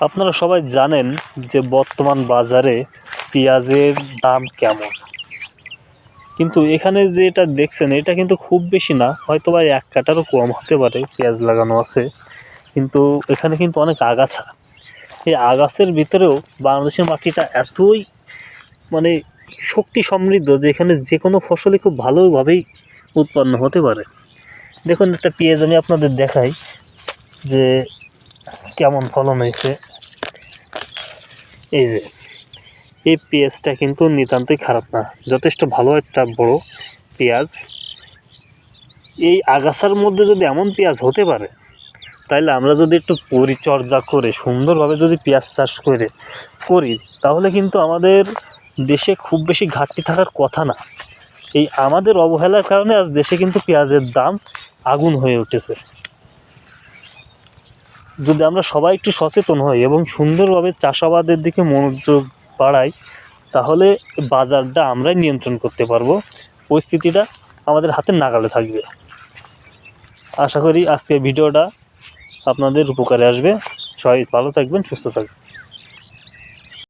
আপনারা সবাই জানেন যে বর্তমান বাজারে পেঁয়াজের দাম কেমন। কিন্তু এখানে যেটা দেখছেন, এটা কিন্তু খুব বেশি না, হয়তো বা এক কাটারও কম হতে পারে পেঁয়াজ লাগানো আছে। কিন্তু এখানে কিন্তু অনেক আগাছা। এই আগাছের ভিতরেও বাংলাদেশের মাটিটা এতই মানে শক্তি সমৃদ্ধ যে এখানে যে কোনো ফসলই খুব ভালোভাবেই উৎপন্ন হতে পারে। দেখুন একটা পেঁয়াজ আমি আপনাদের দেখাই যে কেমন ফলন হয়েছে। এই যে, এই পেঁয়াজটা কিন্তু নিতান্তই খারাপ না। যথেষ্ট ভালো একটা বড় পেঁয়াজ। এই আগাছার মধ্যে যদি এমন পেঁয়াজ হতে পারে তাহলে আমরা যদি একটু পরিচর্যা করে, সুন্দরভাবে যদি পেঁয়াজ চাষ করে, করি, তাহলে কিন্তু আমাদের দেশে খুব বেশি ঘাটতি থাকার কথা না। এই আমাদের অবহেলার কারণে আজ দেশে কিন্তু পেঁয়াজের দাম আগুন হয়ে উঠেছে। যদি আমরা সবাই একটু সচেতন হই এবং সুন্দরভাবে চাষাবাদের দিকে মনোযোগ বাড়াই, তাহলে বাজারটা আমরাই নিয়ন্ত্রণ করতে পারব। পরিস্থিতিটা আমাদের হাতে নাগালে থাকবে। আশা করি আজকে ভিডিওটা আপনাদের উপকারে আসবে। সবাই ভালো থাকবেন, সুস্থ থাকবেন।